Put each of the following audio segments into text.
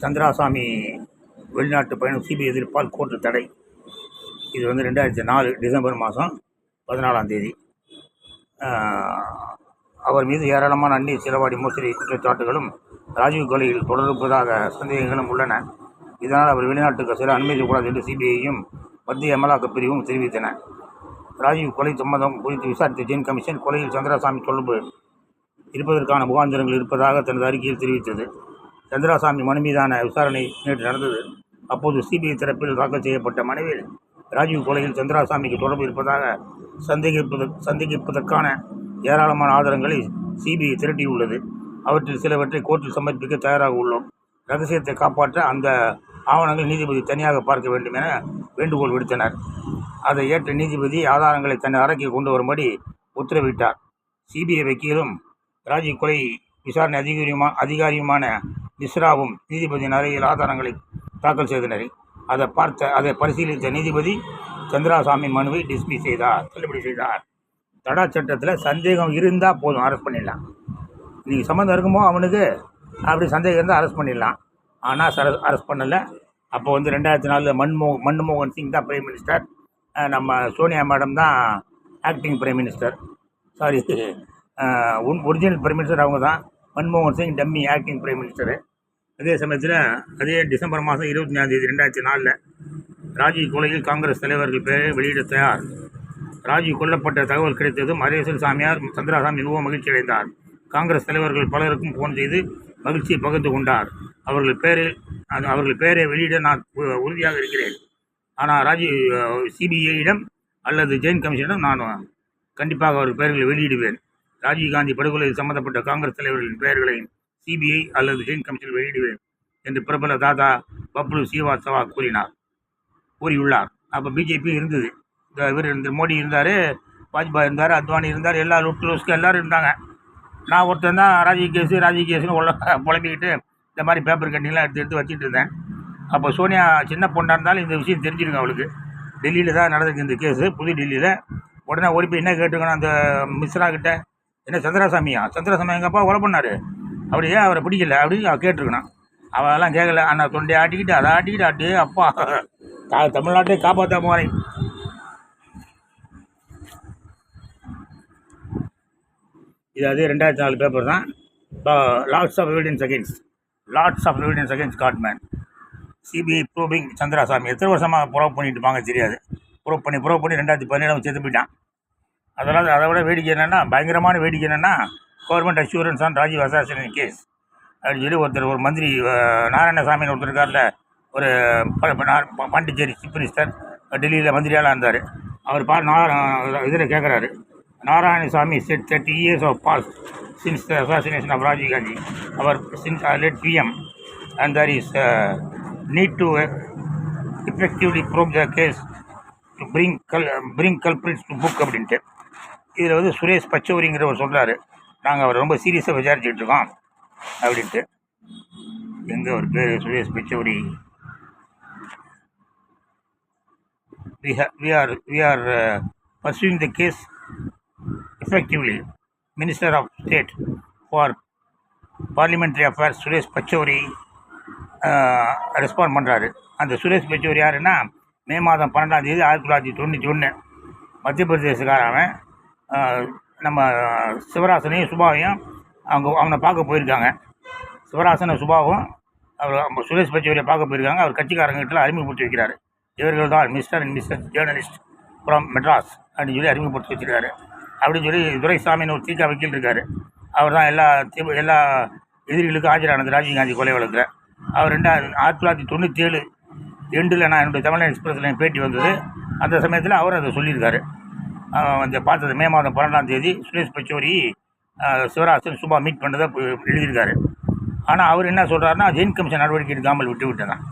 சந்திராசாமி வெளிநாட்டு பயணம் சிபிஐ எதிர்ப்பால் கோர்ட்டு தடை. இது வந்து ரெண்டாயிரத்தி நாலு டிசம்பர் மாதம் பதினாலாம் தேதி. அவர் மீது ஏராளமான அந்நிய செலவாடி மோசடி குற்றச்சாட்டுகளும் ராஜீவ் கொலையில் தொடர்பதாக சந்தேகங்களும் உள்ளன. இதனால் அவர் வெளிநாட்டுக்கு சில அனுமதிக்கக்கூடாது என்று சிபிஐயும் மத்திய அமலாக்கப் பிரிவும் தெரிவித்தன. ராஜீவ் கொலை சம்பந்தம் குறித்து விசாரித்த ஜெயின் கமிஷன் கொலையில் சந்திராசாமி தொடர்பு இருப்பதற்கான முகாந்திரங்கள் இருப்பதாக தனது அறிக்கையில் தெரிவித்தது. சந்திராசாமி மனு மீதான விசாரணை நேற்று நடந்தது. அப்போது சிபிஐ தரப்பில் தாக்கல் செய்யப்பட்ட மனுவில் ராஜீவ் கொலையில் சந்திராசாமிக்கு தொடர்பு இருப்பதாக சந்தேகிப்பது சந்தேகிப்பதற்கான ஏராளமான ஆதாரங்களை சிபிஐ திரட்டியுள்ளது. அவற்றில் சிலவற்றை கோர்ட்டில் சமர்ப்பிக்க தயாராக உள்ளோம். ரகசியத்தை காப்பாற்ற அந்த ஆவணங்கள் நீதிபதி தனியாக பார்க்க வேண்டும் என வேண்டுகோள் விடுத்தனர். அதை ஏற்ற நீதிபதி ஆதாரங்களை தன் அறைக்கு கொண்டு வரும்படி உத்தரவிட்டார். சிபிஐ வக்கீலும் ராஜீவ் கொலை விசாரணை அதிகாரியுமா அதிகாரியுமான மிஸ்ராவும் நீதிபதியின் அறையில் ஆதாரங்களை தாக்கல் செய்தனர். அதை பார்த்த அதை பரிசீலித்த நீதிபதி சந்திராசாமி மனுவை டிஸ்மிஸ் செய்தார் தள்ளுபடி செய்தார். தடா சட்டத்தில் சந்தேகம் இருந்தால் போதும் அரெஸ்ட் பண்ணிடலாம். நீங்கள் சம்மந்தம் இருக்குமோ அவனுக்கு அப்படி சந்தேகம் இருந்தால் அரெஸ்ட் பண்ணிடலாம். ஆனால் சர அரெஸ்ட் பண்ணலை. அப்போ வந்து ரெண்டாயிரத்தி நாலில் மன்மோ மன்மோகன் சிங் தான் பிரைம் மினிஸ்டர் நம்ம சோனியா மேடம் தான் ஆக்டிங் பிரைம் மினிஸ்டர் சாரி உன் ஒரிஜினல் பிரைம் மினிஸ்டர் அவங்க தான். மன்மோகன் Singh dummy acting prime minister அதே சமயத்தில் அதே டிசம்பர் மாதம் இருபத்தி தேதி ரெண்டாயிரத்தி நாலில் ராஜீவ் கொலையில் காங்கிரஸ் தலைவர்கள் பெயரை வெளியிட தயார். ராஜீவ் கொல்லப்பட்ட தகவல் கிடைத்ததும் அரேசல் சாமியார் சந்திராசாமி மிகவும் மகிழ்ச்சி அடைந்தார். காங்கிரஸ் தலைவர்கள் பலருக்கும் ஃபோன் செய்து மகிழ்ச்சியை பகிர்ந்து கொண்டார். அவர்கள் பெயரில் அவர்கள் பெயரை வெளியிட நான் உ- உறுதியாக இருக்கிறேன். ஆனால் ராஜீவ் சிபிஐயிடம் அல்லது ஜெயின் கமிஷனிடம் நான் கண்டிப்பாக அவர் பெயர்களை வெளியிடுவேன். ராஜீவ்காந்தி படுகொலையில் சம்பந்தப்பட்ட காங்கிரஸ் தலைவர்களின் பெயர்களையும் சிபிஐ அல்லது ஜெயின் கமிஷன் வெளியிடுவேன் என்று பிரபல தாதா பப்ளு ஸ்ரீவாஸ்தவா கூறினார். கூறியுள்ளார். அப்போ பிஜேபி இருந்தது. இந்த இவர் இந்த மோடி இருந்தார் வாஜ்பாய் இருந்தார் அத்வானி இருந்தார் எல்லா லுட்டு எல்லோரும் இருந்தாங்க. நான் ஒருத்தன் தான் ராஜீவ் கேஸு ராஜீவ் கேஸுன்னு உள்ள புலம்பிக்கிட்டு இந்த மாதிரி பேப்பர் கட்டிங்லாம் எடுத்து எடுத்து வச்சுட்டு இருந்தேன். அப்போ சோனியா சின்ன பொண்ணாக இருந்தாலும் இந்த விஷயம் தெரிஞ்சிருக்கும் அவளுக்கு. டெல்லியில் தான் நடந்திருக்கு இந்த கேஸு புது டெல்லியில். உடனே ஓடி போய் என்ன கேட்டுக்கணும் அந்த மிஸ்ரா கிட்ட என்ன சந்திரசாமியா? சந்திரசாமி எங்கள் அப்பா கொலை பண்ணார். அப்படியே அவரை பிடிக்கல அப்படின்னு அவ கேட்டிருக்கணும் அவெல்லாம் கேட்கல. அண்ணா தொண்டை ஆட்டிக்கிட்டு அதை ஆட்டிக்கிட்டு ஆட்டி அப்பா தா- தமிழ்நாட்டை காப்பாற்ற போகிறேன் இது அது ரெண்டாயிரத்தி நாலு பேப்பர் தான். Lots of evidence against lots of evidence against godman CBI proving Chandraswami எத்தனை வருஷமாக ப்ரூவ் பண்ணிட்டு இருப்பாங்க தெரியாது. ப்ரூவ் பண்ணி ப்ரூவ் பண்ணி ரெண்டாயிரத்தி பதினேழு செத்து போயிட்டான். அதனால் அதை விட வேடிக்கை என்னென்னா பயங்கரமான வேடிக்கை என்னென்னா government assurance on Rajiv assassination case அப்படின்னு சொல்லி ஒருத்தர் ஒரு மந்திரி நாராயணசாமின்னு ஒருத்தர் இருக்கார்ல ஒரு ப- பாண்டிச்சேரி சீஃப் மினிஸ்டர் டெல்லியில் மந்திரியாலாம் இருந்தார் அவர் பா இதில் கேட்குறாரு Narayanasamy said thirty years of pass since the assassination of Rajiv Gandhi our since let PM and there is need to effectively probe the case to bring cul bring culprits to book அப்படின்ட்டு. இதில் வந்து சுரேஷ் பச்சௌரிங்கிறவர் சொல்கிறாரு நாங்கள் அவர் ரொம்ப சீரியஸாக விசாரிச்சுட்டு இருக்கோம் அப்படின்ட்டு. எங்கே ஒரு பேர் Suresh Pachauri. We, we are we are are uh, pursuing the case effectively. Minister of state for Suresh Pachauri respond பண்ணுறாரு அந்த சுரேஷ் பச்சோரி யாருன்னா மே மாதம் பன்னெண்டாம் தேதி ஆயிரத்தி தொள்ளாயிரத்தி தொண்ணூற்றி ஒன்று மத்திய பிரதேசக்காரன் நம்ம சிவராசனையும் சுபாவையும் அவங்க அவனை பார்க்க போயிருக்காங்க. சிவராசனை சுபாவும் அவர் சுரேஷ் பச்சௌரியை பார்க்க போயிருக்காங்க. அவர் கட்சிக்காரங்கிட்ட அறிமுகப்படுத்தி வைக்கிறாரு. இவர்கள் தான் mister and mister journalist from Madras அப்படின்னு சொல்லி அறிமுகப்படுத்தி வச்சிருக்காரு. அப்படின்னு சொல்லி துரைசாமின்னு ஒரு தீக்கா வக்கீல் இருக்கார். அவர் தான் எல்லா எல்லா எதிரிகளுக்கும் ஆஜரானது. ராஜீவ்காந்தி கொலை வழக்கில். அவர் ரெண்டாயிரத்தி ஆயிரத்தி தொள்ளாயிரத்தி தொண்ணூற்றி ஏழு எண்டில் நான் என்னுடைய தமிழ்நாடு எக்ஸ்பிரஸில் பேட்டி வந்தது. அந்த சமயத்தில் அவர் அதை சொல்லியிருக்காரு. இந்த அந்த பார்த்தது மே மாதம் பன்னெண்டாம் தேதி சுரேஷ் பச்சோரி சிவராசன் சுபா மீட் பண்ணதை எழுதியிருக்காரு. ஆனால் அவர் என்ன சொல்கிறாருன்னா ஜெயின் கமிஷன் நடவடிக்கை எடுக்காமல் விட்டு விட்டதான்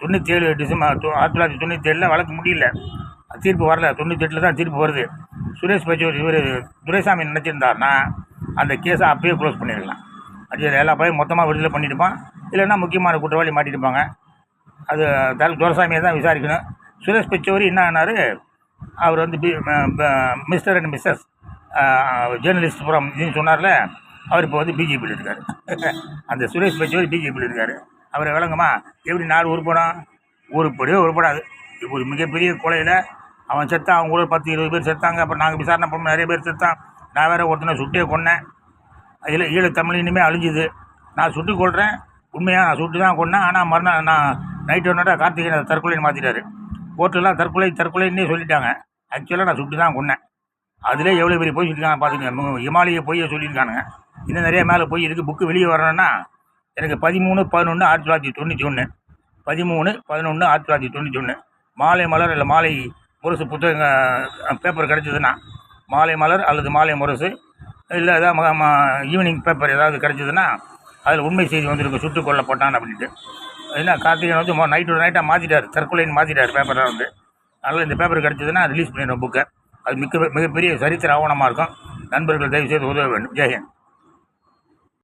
தொண்ணூற்றி ஏழு டிசம்பர் ஆயிரத்தி தொள்ளாயிரத்தி தொண்ணூற்றி ஏழில் வழக்கு முடியல. தீர்ப்பு வரல. தொண்ணூற்றி எட்டில் தான் தீர்ப்பு வருது. சுரேஷ் பச்சோரி இவர் துரைசாமி நினச்சிருந்தாருன்னா அந்த கேஸை அப்பயே க்ளோஸ் பண்ணிடலாம். அது எல்லா பையன் மொத்தமாக விடுதலை பண்ணியிருப்பான் இல்லைன்னா முக்கியமான குற்றவாளி மாட்டிருப்பாங்க அது தல் துரசாமியை தான் விசாரிக்கணும். சுரேஷ் பச்சோரி என்ன ஆனார் அவர் வந்து B- mister and missus journalist from இதுன்னு சொன்னார்ல அவர் இப்போ வந்து பிஜேபியில் இருக்கார். அந்த சுரேஷ் பச்சோர் பிஜேபியில் இருக்கார். அவரை விளங்குமா எப்படி நாலு உருப்படம் உருப்படியோ உருப்படாது இப்போ ஒரு மிகப்பெரிய கொலையில் அவன் செத்தான் அவங்க கூட பத்து இருபது பேர் செத்தாங்க. அப்புறம் நாங்கள் விசாரணை பண்ணோம் நிறைய பேர் செத்தான். நான் வேறு ஒருத்தனை சுட்டே கொன்னேன். அதில் ஈழ தமிழ் இனிமே அழிஞ்சுது. நான் சுட்டு கொள்கிறேன் உண்மையாக நான் சுட்டு தான் கொன்னேன். ஆனால் மறுநாள் நான் நைட்டு ஒன்றா கார்த்திகை தற்கொலை தற்கொலைன்னு மாற்றிட்டாரு கோர்ட்டெல்லாம் தற்கொலை தற்கொலைன்னே சொல்லிட்டாங்க. ஆக்சுவலாக நான் சுட்டு தான் கொன்னேன். அதிலே எவ்வளோ பெரிய போய் சொல்லியிருக்காங்க பார்த்துக்கங்க இமாலய பொய்யை சொல்லியிருக்கானுங்க. இன்னும் நிறைய மேலே போய் இருக்குது புக்கு வெளியே வரணும்னா எனக்கு பதிமூணு பதினொன்று ஆயிரத்தி தொள்ளாயிரத்தி தொண்ணூற்றி ஒன்று பதிமூணு பதினொன்று ஆயிரத்தி தொள்ளாயிரத்தி தொண்ணூற்றி ஒன்று மாலை மலர் இல்லை மாலை முரசு புத்தக பேப்பர் கிடச்சிதுன்னா மாலை மலர் அல்லது மாலை முரசு இல்லை ஏதாவது ஈவினிங் பேப்பர் ஏதாவது கிடச்சிதுன்னா அதில் உண்மை செய்தி வந்திருக்கு சுட்டுக் கொல்லப்பட்டான் அப்படின்ட்டு. என்ன கார்த்திகன் வந்து நைட்டு நைட்டாக மாற்றிட்டார் தற்கொலைன்னு மாற்றிட்டார் பேப்பரை வந்து. அதனால் இந்த பேப்பர் கிடச்சதுன்னா ரிலீஸ் பண்ணிடுறோம் புக்கை அது மிக மிகப்பெரிய சரித்திர ஆவணமாக இருக்கும். நண்பர்கள் தயவு செய்து உதவ வேண்டும். ஜெயஹிந்த்